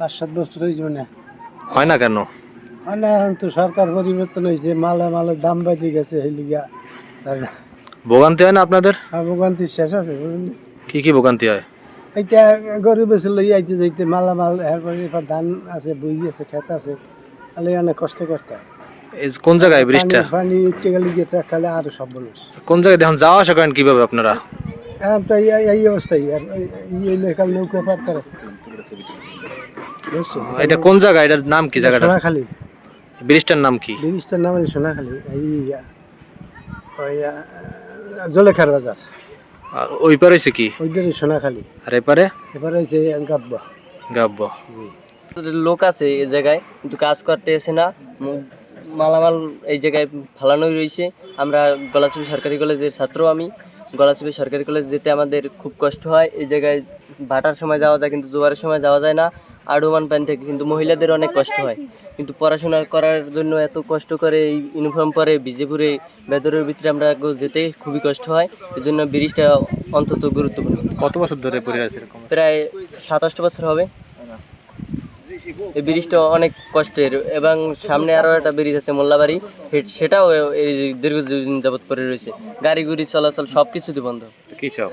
পাঁচ সাত বছর হয়েছে মানে হয় না কেন? মানে এখন তো সরকার পরিবর্তন হয়েছে মালে মালের দাম বেড়ে গেছে এই লিগা। ভোগান্তি হয় না আপনাদের? ভোগান্তি শেষ আছে কি কি ভোগান্তি হয়? এইটা গরিব এসে লই আইতে যাইতে মালা মাল এরপরে এবার ধান আছে বই আছে খেত আছে তাহলে অনেক কষ্ট করতে হয়। এই কোন জায়গায় ব্রিজটা? পানি- উঠতে গেলে গিয়ে খালে আরও সব বলুস কোন জায়গায় দেখুন যাওয়া আসা করেন কীভাবে আপনারা? এখন তো এই- অবস্থায় আর এই- এই নৌকা পার করে। বুঝছ? এটা কোন জায়গা? এটার নাম কি জায়গাটা? সোনাখালী। ব্রিজটার নাম কি? ব্রিজটার নাম হলো সোনাখালী। এই ওই জলেখার বাজার। ওই পারে হইছে কি? ওইটারই সোনাখালী। আর এপারে এবারে হচ্ছে গাব্বা। গাব্ব লোক আছে এই জায়গায় কিন্তু কাজ করতে এসে না মালামাল এই জায়গায় ফালানোই রয়েছে আমরা গলাচিপি সরকারি কলেজের ছাত্র আমি। গলাচিপি সরকারি কলেজ যেতে আমাদের খুব কষ্ট হয়। এই জায়গায় ভাটার সময় যাওয়া যায় কিন্তু জোয়ারের সময় যাওয়া যায় না। আডুমান প্যান থেকে কিন্তু মহিলাদের অনেক কষ্ট হয়। কিন্তু পড়াশোনা করার জন্য এত কষ্ট করে এই ইউনিফর্ম পরে বিজেপুরে বেদরের ভিতরে আমরা যেতে খুবই কষ্ট হয়। এই জন্য ব্রিজটা অন্তত গুরুত্বপূর্ণ। কত বছর ধরে পড়ে আছে এরকম? প্রায় সাতাশটা বছর হবে। এই ব্রিজটা অনেক কষ্টের। এবং সামনে আরও একটা ব্রিজ আছে মোল্লাবাড়ি। সেটাও এই দীর্ঘদিন যাবৎ পরে রয়েছে। গাড়ি গুড়ি চলাচল সব কিছুতে বন্ধ। কি চাও?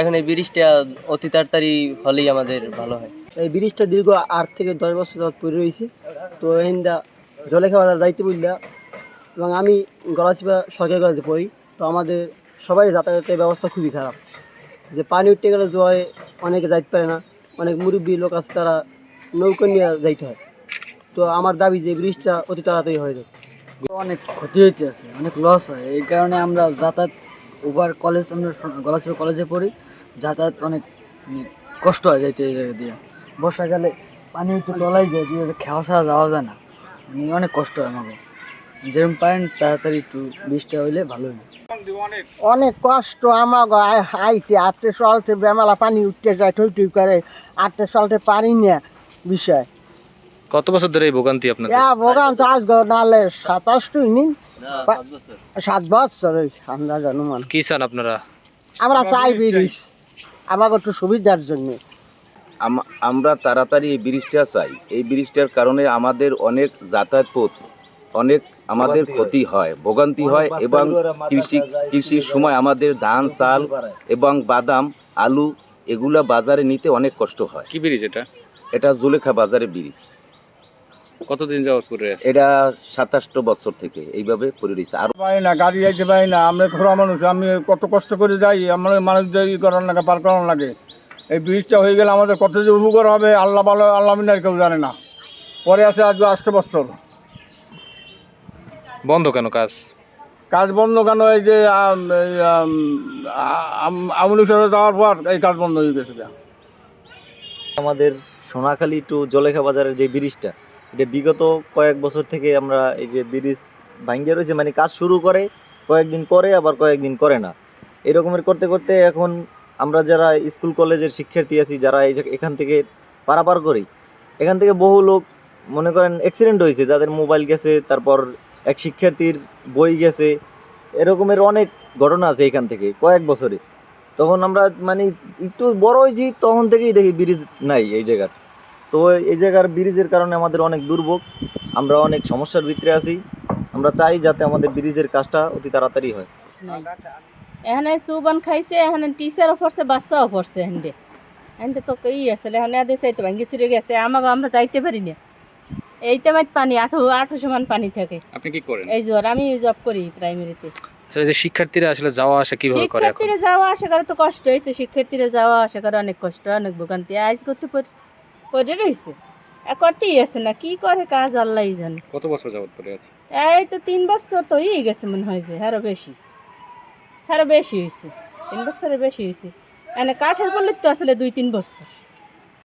এখন এই ব্রিজটা অতি তাড়াতাড়ি হলেই আমাদের ভালো হয়। এই ব্রিজটা দীর্ঘ আট থেকে দশ বছর যাবত পড়ে রয়েছে। তো এখানটা জলেখা বাজার যাইতে বললা এবং আমি গলাচিপা সরকারি কলেজে পড়ি, তো আমাদের সবাই যাতায়াতের ব্যবস্থা খুবই খারাপ। যে পানি উঠতে গেলে জোয়ারে অনেকে যাইতে পারে না, অনেক মুরব্বী লোক আছে তারা নৌকা নিয়ে যাইতে হয়। তো আমার দাবি যে ব্রিজটা অতি তাড়াতাড়ি হয়ে যাবে অনেক ক্ষতি হইতে আছে, অনেক লস হয়। এই কারণে আমরা যাতায়াত উবার কলেজ আমরা গলাচিপা কলেজে পড়ি। যাতায়াত অনেক কষ্ট হয় যাইতে এই জায়গা দিয়ে বর্ষাকালে পানি একটু তলাই যায় দিয়ে খেওয়া ছাড়া যাওয়া যায় না। অনেক কষ্ট হয় আমাকে। যেরকম পারেন তাড়াতাড়ি একটু বৃষ্টি হইলে ভালো হয়। অনেক কষ্ট আমার আইতে আটতে চলতে বেমালা পানি উঠতে যায় টই টই করে। আটতে চলতে পারি না বিষয়। কত বছর ধরে এই ভোগান্তি আপনাদের? ইয়া ভোগান তো আজ নালে সাতাশ টুই নিন সাত বছর। ওই আন্দাজ অনুমান। কি চান আপনারা? আমরা চাই বিরিশ আমাকে একটু সুবিধার জন্য। আমরা তাড়াতাড়ি এই ব্রিজটা চাই। এই ব্রিজটার কারণে আমাদের অনেক যাতায়াত পথ অনেক আমাদের ক্ষতি হয় ভোগান্তি হয় এবং কৃষি কৃষির সময় আমাদের ধান চাল এবং বাদাম আলু এগুলা বাজারে নিতে অনেক কষ্ট হয়। কি ব্রিজ এটা? এটা জুলেখা বাজারে ব্রিজ। কতদিন যাওয়ার পরে এটা সাতাশটো বছর থেকে এইভাবে পড়ে রয়েছে। আর পাই না গাড়ি যাইতে পারি না আমরা খোলা মানুষ আমি কত কষ্ট করে যাই আমরা মানুষদের ই করার লাগে পার করার লাগে। এই ব্রিজটা হয়ে গেলে আমাদের কত যে উপকার হবে আল্লাহ ভালো আল্লাহ মিনার কেউ জানে না। পরে আছে আজ আষ্ট বছর। বন্ধ কেন কাজ? কাজ বন্ধ কেন? এই যে আমলি সরে যাওয়ার পর এই কাজ বন্ধ হয়ে গেছে আমাদের সোনাখালী টু জলেখা বাজারের যে ব্রিজটা এটা বিগত কয়েক বছর থেকে আমরা এই যে ব্রিজ ভাঙ্গিয়ে রয়েছে মানে কাজ শুরু করে কয়েকদিন করে আবার কয়েকদিন করে না। এরকমের করতে করতে এখন আমরা যারা স্কুল, কলেজের শিক্ষার্থী আছি, যারা এই এখান থেকে পারাপার করি, এখান থেকে বহু লোক মনে করেন অ্যাক্সিডেন্ট হয়েছে, যাদের মোবাইল গেছে, তারপর এক শিক্ষার্থীর বই গেছে, এরকমের অনেক ঘটনা আছে এখান থেকে, কয়েক বছরে। তখন আমরা মানে একটু বড় হয়েছি, তখন থেকেই দেখি ব্রিজ নাই এই জায়গার। তো এই জায়গার ব্রিজের কারণে আমাদের অনেক দুর্ভোগ, আমরা অনেক সমস্যার ভিতরে আছি, আমরা চাই যাতে আমাদের ব্রিজের কাজটা অতি তাড়াতাড়ি হয়। এখানে সুবন খাইছে এখানে টিচারও পড়ছে বাচ্চাও পড়ছে হেন্দে হেন্দে তো ই আছে এখানে আদে চাইতে ভাঙ্গি চুরে গেছে আমাকে আমরা যাইতে পারি না। এইটা মাইট পানি আঠো আঠো সমান পানি থাকে। আপনি কি করেন? এই জ্বর আমি জব করি প্রাইমারিতে আসলে যে শিক্ষার্থীরা আসলে যাওয়া আসা কীভাবে করে শিক্ষার্থীরা যাওয়া আসা করে তো কষ্ট এই তো শিক্ষার্থীরা যাওয়া আসা করে অনেক কষ্ট অনেক ভোগান্তি। আজ করতে পড়ে রয়েছে করতেই আছে না কি করে কাজ আল্লাহ জানে। কত বছর যাবত পরে আছে? এই তো তিন বছর তো হয়ে গেছে মনে হয়েছে আরও বেশি। আরও বেশি হয়েছে, তিন বছরের বেশি হয়েছে। এনে কাঠের বললে তো আসলে দুই, তিন বছর।